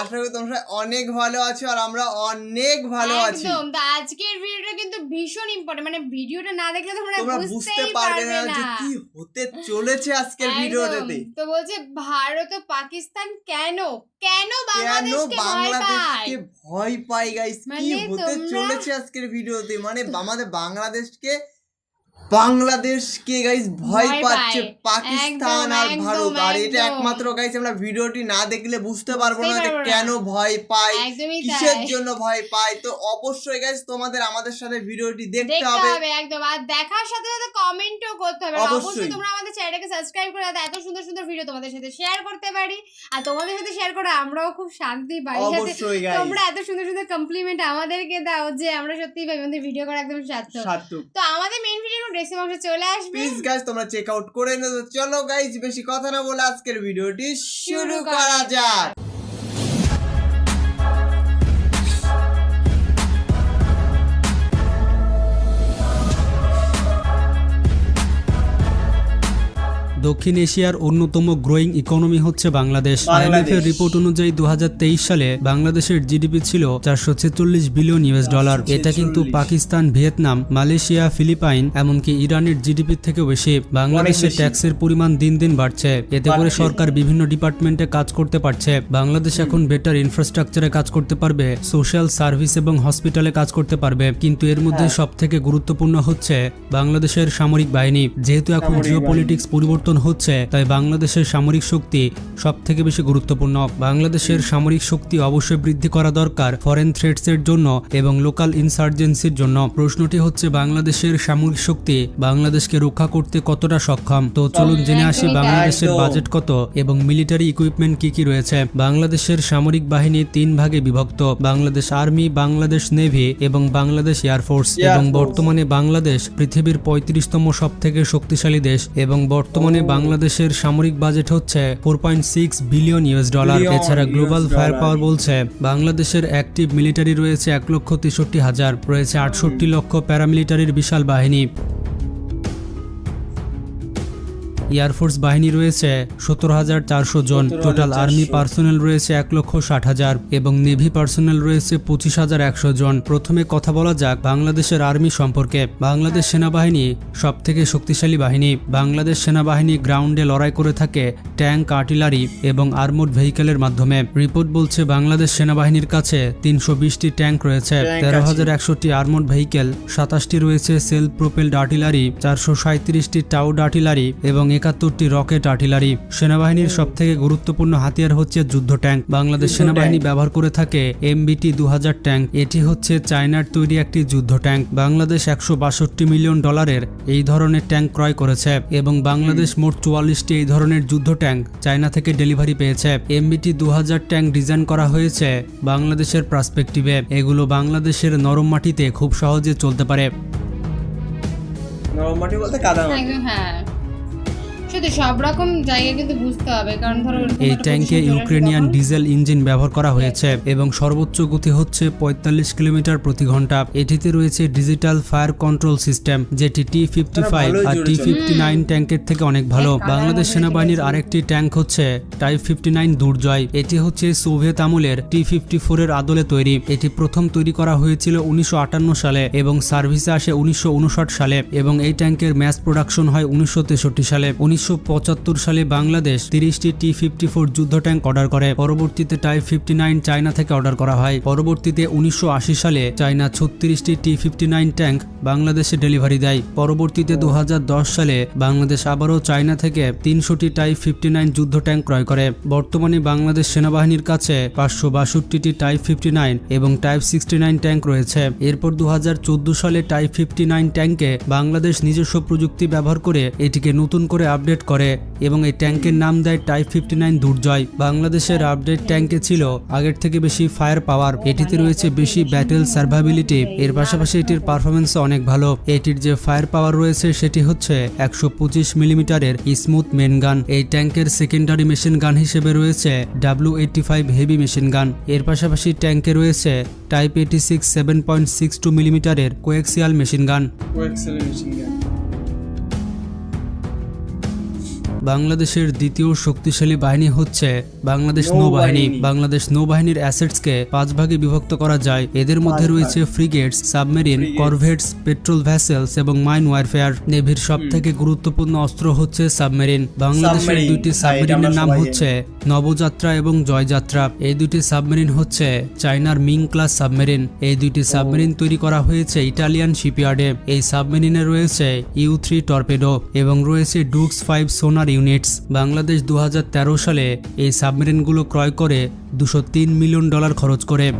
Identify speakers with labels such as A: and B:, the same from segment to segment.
A: আশা করি তোমরা অনেক ভালো আছো আর আমরা অনেক ভালো আছি।
B: একদম তো আজকের ভিডিওটা কিন্তু ভীষণ ইম্পর্টেন্ট মানে ভিডিওটা না দেখলে তোমরা
A: বুঝতে পারবে না যে কি হতে চলেছে আজকের। ভিডিওটাতে
B: তো বলছে ভারত ও পাকিস্তান কেন? কেন বাংলাদেশকে ভয় পায়?
A: ভয় পাই গাইস কি
B: মানে
A: হতে চলেছে আজকের ভিডিওতে? মানে আমাদের বাংলাদেশকে বাংলাদেশকে গাইস ভয় পাচ্ছে পাকিস্তান আর ভারত। আর এটা একমাত্র গাইস আমরা ভিডিওটি না দেখলে বুঝতে পারব না যে কেন ভয়
B: একদমই
A: কিসের জন্য ভয় পাই তো অবশ্যই গাইস তোমাদের আমাদের সাথে ভিডিওটি দেখতে হবে।
B: একদম। আর দেখার সাথে সাথে কমেন্টও করতে হবে।
A: অবশ্যই।
B: তোমরা আমাদের চ্যানেলটাকে সাবস্ক্রাইব করে যাতে এত সুন্দর সুন্দর ভিডিও তোমাদের সাথে শেয়ার করতে পারি। আর তোমাদের সাথে শেয়ার করে আমরাও খুব শান্তি পাই। তোমরা এত সুন্দর সুন্দর কমপ্লিমেন্ট আমাদেরকে দাও যে আমরা সত্যি ভাই আমাদের ভিডিও করা একদম সার্থক। তো আমাদের মেইন ভিডিও ড্রেসিং বক্সে চলে আসবে।
A: প্লিজ গাইস তোমরা চেক আউট করে নিও। চলো গাইস বেশি কথা না বলে আজকের ভিডিওটি শুরু করা যাক।
C: দক্ষিণ এশিয়ার অন্যতম গ্রোয়িং ইকোনমি হচ্ছে বাংলাদেশ।
A: বাংলাদেশ।
C: আইএমএফ এর রিপোর্ট অনুযায়ী দুহাজার তেইশ সালে বাংলাদেশের জিডিপি ছিল চারশো ছেচল্লিশ বিলিয়ন ইউএস ডলার। এটা কিন্তু পাকিস্তান ভিয়েতনাম মালয়েশিয়া ফিলিপাইন এমনকি ইরানের জিডিপি থেকেও বেশি। বাংলাদেশের
A: বেশি।
C: ট্যাক্সের পরিমাণ দিন দিন বাড়ছে। এতে করে সরকার বিভিন্ন ডিপার্টমেন্টে কাজ করতে পারছে। বাংলাদেশ এখন বেটার ইনফ্রাস্ট্রাকচারে কাজ করতে পারবে সোশ্যাল সার্ভিস এবং হসপিটালে কাজ করতে পারবে। কিন্তু এর মধ্যে
A: হ্যাঁ।
C: সব থেকে গুরুত্বপূর্ণ হচ্ছে বাংলাদেশের সামরিক বাহিনী। যেহেতু এখন
A: সামরিক
C: জিওপলিটিক্স পরিবর্তন হচ্ছে তাই বাংলাদেশের সামরিক শক্তি সব থেকে বেশি গুরুত্বপূর্ণ। বাংলাদেশের সামরিক শক্তি অবশ্যই বৃদ্ধি করা দরকার ফরেন থ্রেটস এর জন্য এবং লোকাল ইনসার্জেন্সির জন্য। প্রশ্নটি হচ্ছে বাংলাদেশের সামরিক শক্তি বাংলাদেশকে রক্ষা করতে কতটা সক্ষম? তো চলুন জেনে আসি বাংলাদেশের বাজেট কত এবং মিলিটারি ইকুইপমেন্ট কি কি রয়েছে? বাংলাদেশের সামরিক বাহিনী তিন ভাগে বিভক্ত বাংলাদেশ আর্মি বাংলাদেশ নেভি এবং বাংলাদেশ এয়ারফোর্স এবং বর্তমানে বাংলাদেশ পৃথিবীর পঁয়ত্রিশতম সব থেকে শক্তিশালী দেশ এবং বর্তমানে বাংলাদেশের সামরিক বাজেট হচ্ছে four point six billion US dollar এছাড়া গ্লোবাল ফায়ার পাওয়ার বলছে বাংলাদেশের অ্যাক্টিভ মিলিটারি রয়েছে এক লক্ষ তেষট্টি হাজার রয়েছে আটষট্টি লক্ষ প্যারামিলিটারির বিশাল বাহিনী। এয়ারফোর্স বাহিনী রয়েছে সতেরো হাজার চারশো জন। টোটাল আর্মি পার্সোনেল রয়েছে এক লক্ষ ষাট হাজার এবং নেভি পার্সোনেল রয়েছে পঁচিশ হাজার একশো জন। প্রথমে কথা বলা যাক বাংলাদেশের আর্মি সম্পর্কে। বাংলাদেশ সেনাবাহিনী সব থেকে শক্তিশালী বাহিনী। বাংলাদেশ সেনাবাহিনী গ্রাউন্ডে লড়াই করে থাকে ট্যাঙ্ক আর্টিলারি এবং আর্মোড ভেহিকেলের মাধ্যমে। রিপোর্ট বলছে বাংলাদেশ সেনাবাহিনীর কাছে তিনশো বিশটি ট্যাঙ্ক রয়েছে তেরো হাজার একশোটি আর্মোড ভেহিকেল সাতাশটি রয়েছে সেলফ প্রোপেলড আর্টিলারি চারশো সাঁত্রিশটি টাউড আর্টিলারি এবং একাত্তরটি রকেট আর্টিলারি। সেনাবাহিনীর সব থেকে গুরুত্বপূর্ণ হাতিয়ার হচ্ছে যুদ্ধ ট্যাঙ্ক। বাংলাদেশ সেনাবাহিনী ব্যবহার করে থাকে এমবিটি দু হাজার ট্যাঙ্ক। এটি হচ্ছে চায়নার তৈরি একটি যুদ্ধ ট্যাঙ্ক। বাংলাদেশ একশো বাষট্টি মিলিয়ন ডলারের এই ধরনের ট্যাঙ্ক ক্রয় করেছে এবং বাংলাদেশ মোট চুয়াল্লিশটি এই ধরনের যুদ্ধ ট্যাঙ্ক চায়না থেকে ডেলিভারি পেয়েছে। এমবিটি দু হাজার ট্যাঙ্ক ডিজাইন করা হয়েছে বাংলাদেশের প্রাসপেক্টিভে। এগুলো বাংলাদেশের নরম মাটিতে খুব সহজে চলতে পারে।
A: নরম মাটি বলতে কাদা মাটি।
B: হ্যাঁ শুধু সব রকম জায়গায় কিন্তু বুঝতে হবে কারণ ধরো
C: এই ট্যাঙ্কে ইউক্রেনিয়ান ডিজেল ইঞ্জিন ব্যবহার করা হয়েছে এবং সর্বোচ্চ গতি হচ্ছে পঁয়তাল্লিশ কিলোমিটার প্রতি ঘণ্টা। এটিতে রয়েছে ডিজিটাল ফায়ার কন্ট্রোল সিস্টেম যেটি টি ফিফটি ফাইভ আর টি ফিফটি নাইন ট্যাঙ্কের থেকে অনেক ভালো। বাংলাদেশ সেনাবাহিনীর আরেকটি ট্যাঙ্ক হচ্ছে টাইপ ফিফটি নাইন দুর্জয়। এটি হচ্ছে সোভিয়েত আমলের টি ফিফটি ফোর এর আদলে তৈরি। এটি প্রথম তৈরি করা হয়েছিল উনিশশো আটান্ন সালে এবং সার্ভিসে আসে উনিশশো উনষাট সালে এবং এই ট্যাঙ্কের ম্যাস প্রোডাকশন হয় উনিশশো তেষট্টি সালে। উনিশশো পঁচাত্তর সালে বাংলাদেশ তিরিশটি টি ফিফটি ফোর যুদ্ধ ট্যাঙ্ক অর্ডার করে। পরবর্তীতে টাইপ ফিফটি নাইন চায়না থেকে অর্ডার করা হয়। পরবর্তীতে উনিশশো আশি সালে চায়না ছত্রিশটি টি ফিফটি নাইন ট্যাঙ্ক বাংলাদেশে ডেলিভারি দেয়। পরবর্তীতে দু হাজার দশ সালে বাংলাদেশ আবারও চায়না থেকে তিনশোটি টাইপ ফিফটি নাইন যুদ্ধ ট্যাঙ্ক ক্রয় করে। বর্তমানে বাংলাদেশ সেনাবাহিনীর কাছে পাঁচশো বাষট্টিটি টাইপ ফিফটি নাইন এবং টাইপ সিক্সটি নাইন ট্যাঙ্ক রয়েছে। এরপর দু হাজার চোদ্দ সালে টাইপ ফিফটি নাইন ট্যাঙ্কে বাংলাদেশ নিজস্ব প্রযুক্তি ব্যবহার করে এটিকে নতুন করে আপডেট করে এবং এই ট্যাঙ্কের নাম দেয় টাইপ ফিফটি নাইন দুর্জয়। বাংলাদেশের আপডেট ট্যাঙ্কে ছিল আগের থেকে বেশি ফায়ার পাওয়ার। এটিতে রয়েছে বেশি ব্যাটেল সার্ভাবিলিটি এর পাশাপাশি এটির পারফরমেন্স অনেক ভালো। এটির যে ফায়ার পাওয়ার রয়েছে সেটি হচ্ছে একশো পঁচিশ মিলিমিটারের স্মুথ মেন গান এই ট্যাঙ্কের সেকেন্ডারি মেশিন গান হিসেবে রয়েছে W eighty five heavy machine gun এর পাশাপাশি ট্যাঙ্কে রয়েছে type eighty six seven point six two মিলিমিটারের coaxial machine gun
A: coaxial machine গান
C: বাংলাদেশের দ্বিতীয় শক্তিশালী বাহিনী হচ্ছে বাংলাদেশ নৌবাহিনী। বাংলাদেশ নৌবাহিনীর অ্যাসেটসকে পাঁচ ভাগে বিভক্ত করা যায়। এদের মধ্যে রয়েছে frigates submarine. Corvettes patrol vessels এবং মাইন ওয়ারফেয়ার। নেভির সব থেকে গুরুত্বপূর্ণ অস্ত্র হচ্ছে সাবমেরিন। বাংলাদেশের দুইটি
A: হ্যাঁ,
C: সাবমেরিনের নাম হচ্ছে নবযাত্রা এবং জয়যাত্রা। এই দুটি সাবমেরিন হচ্ছে চায়নার মিং ক্লাস সাবমেরিন। এই দুটি সাবমেরিন তৈরি করা হয়েছে ইটালিয়ান শিপইয়ার্ডে। এই সাবমেরিনে রয়েছে ইউ থ্রি টর্পেডো এবং রয়েছে ডুক্স ফাইভ সোনার ইউনিটস বাংলাদেশ দু হাজার তেরো সালে এই সাবমেরিনগুলো ক্রয় করে দুশো মিলিয়ন ডলার খরচ করে।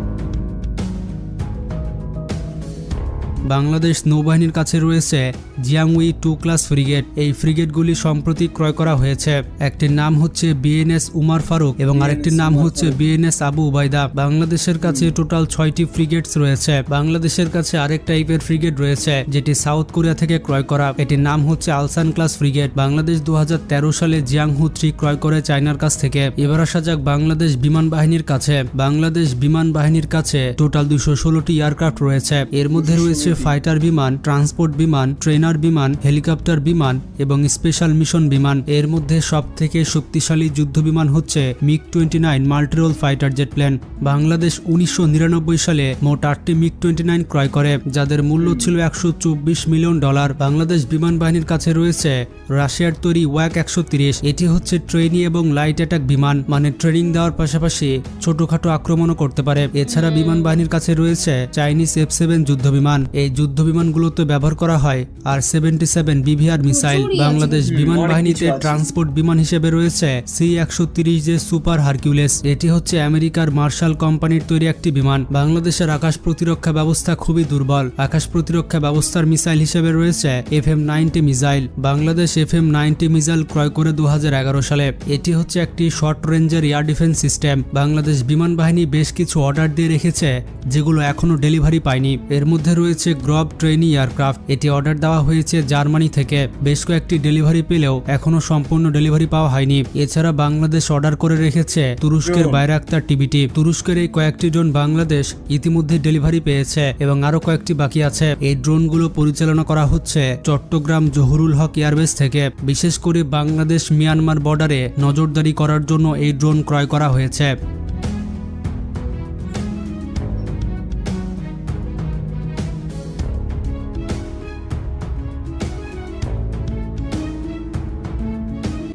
C: বাংলাদেশ নৌবাহিনীর কাছে রয়েছে জিয়াংউই টু ক্লাস ফ্রিগেট। এই ফ্রিগেটগুলি সম্প্রতি ক্রয় করা হয়েছে। একটির নাম হচ্ছে বিএনএস উমার ফারুক এবং আরেকটির নাম হচ্ছে বিএনএস আবু উবাইদা বাংলাদেশের কাছে টোটাল ছয়টি ফ্রিগেটস রয়েছে। বাংলাদেশের কাছে আরেক টাইপের ফ্রিগেট রয়েছে, যেটি সাউথ কোরিয়া থেকে ক্রয় করা। এটির নাম হচ্ছে আলসান ক্লাস ফ্রিগেট। বাংলাদেশ দু হাজার তেরো সালে জিয়াংহু থ্রি ক্রয় করে চায়নার কাছ থেকে। এবার আসা যাক বাংলাদেশ বিমান বাহিনীর কাছে। বাংলাদেশ বিমান বাহিনীর কাছে টোটাল দুশো ষোলোটি এয়ারক্রাফট রয়েছে। এর মধ্যে রয়েছে ফাইটার বিমান ট্রান্সপোর্ট বিমান ট্রেনার বিমান হেলিকপ্টার বিমান এবং স্পেশাল মিশন বিমান। এর মধ্যে সব থেকে শক্তিশালী যুদ্ধ বিমান হচ্ছে MiG twenty nine multirole fighter jet plane Bangladesh উনিশশো নিরানব্বই সালে মোট আটটি মিগ টোয়েন্টি নাইন ক্রয় করে যাদের মূল্য ছিল একশো চব্বিশ মিলিয়ন ডলার। বাংলাদেশ বিমান বাহিনীর কাছে রয়েছে রাশিয়ার তৈরি ওয়াক একশো তিরিশ। এটি হচ্ছে ট্রেনি এবং লাইট অ্যাটাক বিমান মানে ট্রেনিং দেওয়ার পাশাপাশি ছোটখাটো আক্রমণও করতে পারে। এছাড়া বিমান বাহিনীর কাছে রয়েছে চাইনিজ এফ সেভেন যুদ্ধ বিমান। এই যুদ্ধ বিমানগুলোতে ব্যবহার করা হয় R seventy seven BVR missile. Bangladesh বিমান বাহিনীতে ট্রান্সপোর্ট বিমান হিসেবে রয়েছে সি একশো তিরিশ যে সুপার হারকিউলেস। এটি হচ্ছে আমেরিকার মার্শাল কোম্পানির তৈরি একটি বিমান। বাংলাদেশের আকাশ প্রতিরক্ষা ব্যবস্থা খুবই দুর্বল। আকাশ প্রতিরক্ষা ব্যবস্থার মিসাইল হিসেবে রয়েছে F M ninety missile. Bangladesh F M ninety missile ক্রয় করে দু হাজার এগারো সালে। এটি হচ্ছে একটি শর্ট রেঞ্জের এয়ার ডিফেন্স সিস্টেম। বাংলাদেশ বিমান বাহিনী বেশ কিছু অর্ডার দিয়ে রেখেছে যেগুলো এখনও ডেলিভারি পায়নি। এর মধ্যে রয়েছে গ্রব ট্রেনি এয়ারক্রাফট। এটি অর্ডার দেওয়া হয়েছে জার্মানি থেকে। বেশ কয়েকটি ডেলিভারি পেলেও এখনও সম্পূর্ণ ডেলিভারি পাওয়া হয়নি। এছাড়া বাংলাদেশ অর্ডার করে রেখেছে তুরস্কের। বাইরাক্তার টিভিটি তুরস্কের এই কয়েকটি ড্রোন বাংলাদেশ ইতিমধ্যে ডেলিভারি পেয়েছে এবং আরও কয়েকটি বাকি আছে। এই ড্রোনগুলো পরিচালনা করা হচ্ছে চট্টগ্রাম জহুরুল হক এয়ারবেস থেকে। বিশেষ করে বাংলাদেশ মিয়ানমার বর্ডারে নজরদারি করার জন্য এই ড্রোন ক্রয় করা হয়েছে।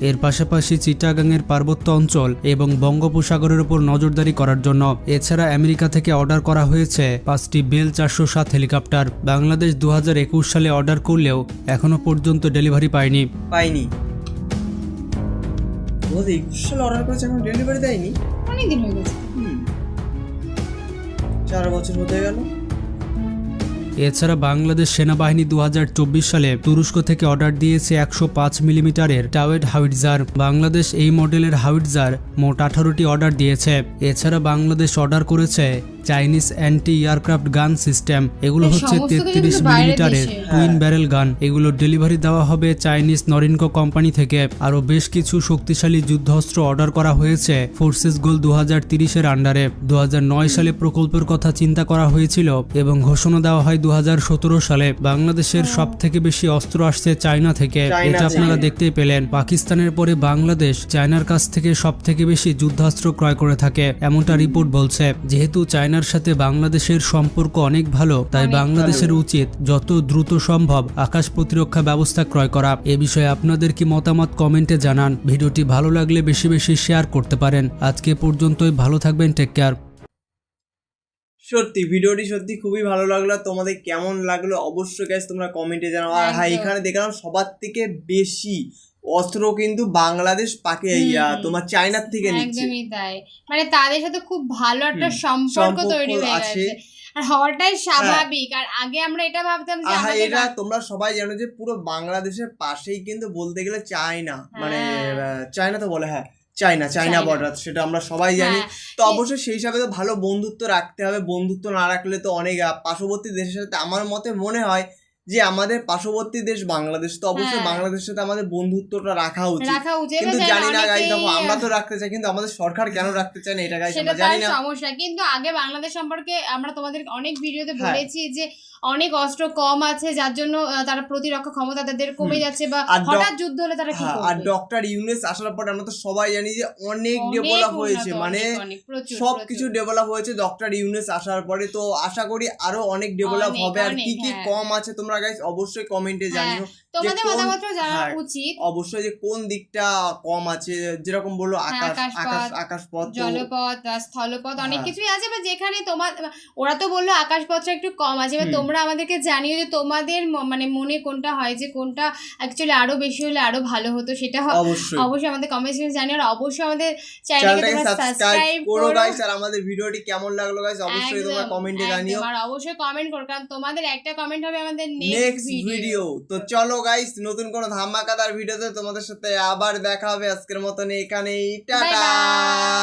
C: এর পাশাপাশি চিটাগাংয়ের পার্বত্য অঞ্চল এবং বঙ্গোপসাগরের উপর নজরদারি করার জন্য। এছাড়া আমেরিকা থেকে অর্ডার করা হয়েছে পাঁচটি বেল চারশো সাত হেলিকপ্টার। বাংলাদেশ দু হাজার একুশ সালে অর্ডার করলেও এখনও পর্যন্ত ডেলিভারি পায়নি।
A: পাইনি দু হাজার একুশ সালে অর্ডার করেছে এখন ডেলিভারি দেয়নি?
B: অনেকদিন হয়ে গেছে।
A: চার বছর হতে গেল।
C: এছাড়া বাংলাদেশ সেনাবাহিনী দু হাজার চব্বিশ সালে তুরস্ক থেকে অর্ডার দিয়েছে একশো পাঁচ মিলিমিটারের টাওয়েড হাউইটজার। বাংলাদেশ এই মডেলের হাউইটজার মোট আঠারোটি অর্ডার দিয়েছে। এছাড়া বাংলাদেশ অর্ডার করেছে Chinese anti aircraft gun system এগুলো হচ্ছে তেত্রিশ মিলিমিটারের টুইন ব্যারেল গান এগুলো ডেলিভারি দেওয়া হবে চাইনিজ নরিনকো কোম্পানি থেকে। আরও বেশ কিছু শক্তিশালী যুদ্ধাস্ত্র অর্ডার করা হয়েছে ফোর্সেস গোল দু হাজার তিরিশের আন্ডারে দুহাজার নয় সালে প্রকল্পের কথা চিন্তা করা হয়েছিল এবং ঘোষণা দেওয়া হয় দু হাজার সতেরো সালে। বাংলাদেশের সব থেকে বেশি অস্ত্র আসছে চায়না থেকে। এটা আপনারা। দেখতেই পেলেন। পাকিস্তানের পরে বাংলাদেশ চায়নার কাছ থেকে সব থেকে বেশি যুদ্ধাস্ত্র ক্রয় করে থাকে এমনটা রিপোর্ট বলছে। যেহেতু চায়নার সাথে বাংলাদেশের সম্পর্ক অনেক ভালো তাই বাংলাদেশের উচিত যত দ্রুত সম্ভব আকাশ প্রতিরক্ষা ব্যবস্থা ক্রয় করা। এ বিষয়ে আপনাদের কি মতামত কমেন্টে জানান। ভিডিওটি ভালো লাগলে বেশি বেশি শেয়ার করতে পারেন। আজকে পর্যন্তই ভালো থাকবেন টেক কেয়ার।
A: সত্যি ভিডিওটি সত্যি খুবই ভালো লাগল। তোমাদের কেমন লাগল? অবশ্যই গ্যাস তোমরা কমেন্টে জানাও। আর হ্যাঁ এখানে দেখলাম সবার থেকে বেশি অস্ত্র কিন্তু বাংলাদেশ পাকে ইয়া, তোমার চায়নার থেকে নিচ্ছে।
B: একদমই তাই। মানে তাদের সাথে খুব ভালো একটা সম্পর্ক তৈরি হয়ে গেছে। আর হওয়াটাই স্বাভাবিক। আর আগে আমরা এটা ভাবতাম যে
A: আহা এটা তোমরা সবাই জানো যে পুরো বাংলাদেশের পাশেই কিন্তু বলতে গেলে চায়না। মানে
B: হ্যাঁ।
A: চায়না তো বলে হ্যাঁ চায়না চায়না। বর্ডার সেটা আমরা সবাই জানি।
B: হ্যাঁ,
A: তো অবশ্যই সেই হিসাবে তো ভালো বন্ধুত্ব রাখতে হবে। বন্ধুত্ব না রাখলে তো অনেক পার্শ্ববর্তী দেশের সাথে আমার মতে মনে হয় যে আমাদের পার্শ্ববর্তী দেশ বাংলাদেশ তো অবশ্যই
B: হ্যাঁ।
A: বাংলাদেশের সাথে আমাদের বন্ধুত্বটা রাখা উচিত। কিন্তু জানি না
B: অনেকেই-
A: দেখো আমরা তো রাখতে চাই কিন্তু আমাদের সরকার কেন রাখতে চায় না? এটা
B: সেটা
A: আমরা জানি না।
B: সমস্যা। কিন্তু আগে বাংলাদেশ সম্পর্কে আমরা তোমাদের অনেক ভিডিওতে
A: হ্যাঁ।
B: বলেছি যে অনেক অস্ত্র কম আছে যার জন্য তারা প্রতিরক্ষা ক্ষমতা তাদের কমে যাচ্ছে বা হঠাৎ যুদ্ধ হলে তারা কি
A: হ্যাঁ, আর ডক্টর ইউনেস আসার পরে আমরা তো সবাই জানি যে অনেক ডেভেলপ হয়েছে। মানে সব কিছু ডেভেলপ হয়েছে ডক্টর ইউনেস আসার পরে। তো আশা করি আরও অনেক ডেভেলপ হবে। আর কি কি। কম আছে তোমরা গাইস অবশ্যই কমেন্টে
B: হ্যাঁ,
A: জানিও
B: তোমাদের মতামত জানা
A: হ্যাঁ,
B: উচিত
A: অবশ্যই যে কোন দিকটা কম আছে যেরকম বলল
B: হ্যাঁ,
A: আকাশ আকাশ আকাশপথ
B: জলপথ বা স্থলপথ অনেক। কিছুই আছে বা যেখানে তোমার ওরা তো বলল আকাশপথটা একটু কম আছে
A: হুম।
B: তোমরা আমাদেরকে জানিও যে তোমাদের মানে মনে কোনটা হয় যে কোনটা অ্যাকচুয়ালি আরও বেশি হলে আরও ভালো হতো সেটা
A: অবশ্যই
B: অবশ্যই আমাদের কমেন্ট সেকশনে জানিও আর অবশ্যই আমাদের চ্যানেলকে
A: চ্যানেলটাকে সাবস্ক্রাইব করো গাইস আর আমাদের ভিডিওটি কেমন লাগল গাইস অবশ্যই তোমরা কমেন্টে জানিও
B: আর অবশ্যই কমেন্ট করো কারণ তোমাদের একটা কমেন্ট হবে আমাদের
A: নেক্সট
B: ভিডিও
A: তো চলো গাইস নতুন কোনো ধামাকাদার ভিডিওতে তোমাদের সাথে আবার দেখা হবে। আজকের মতন এখানেই টাটা.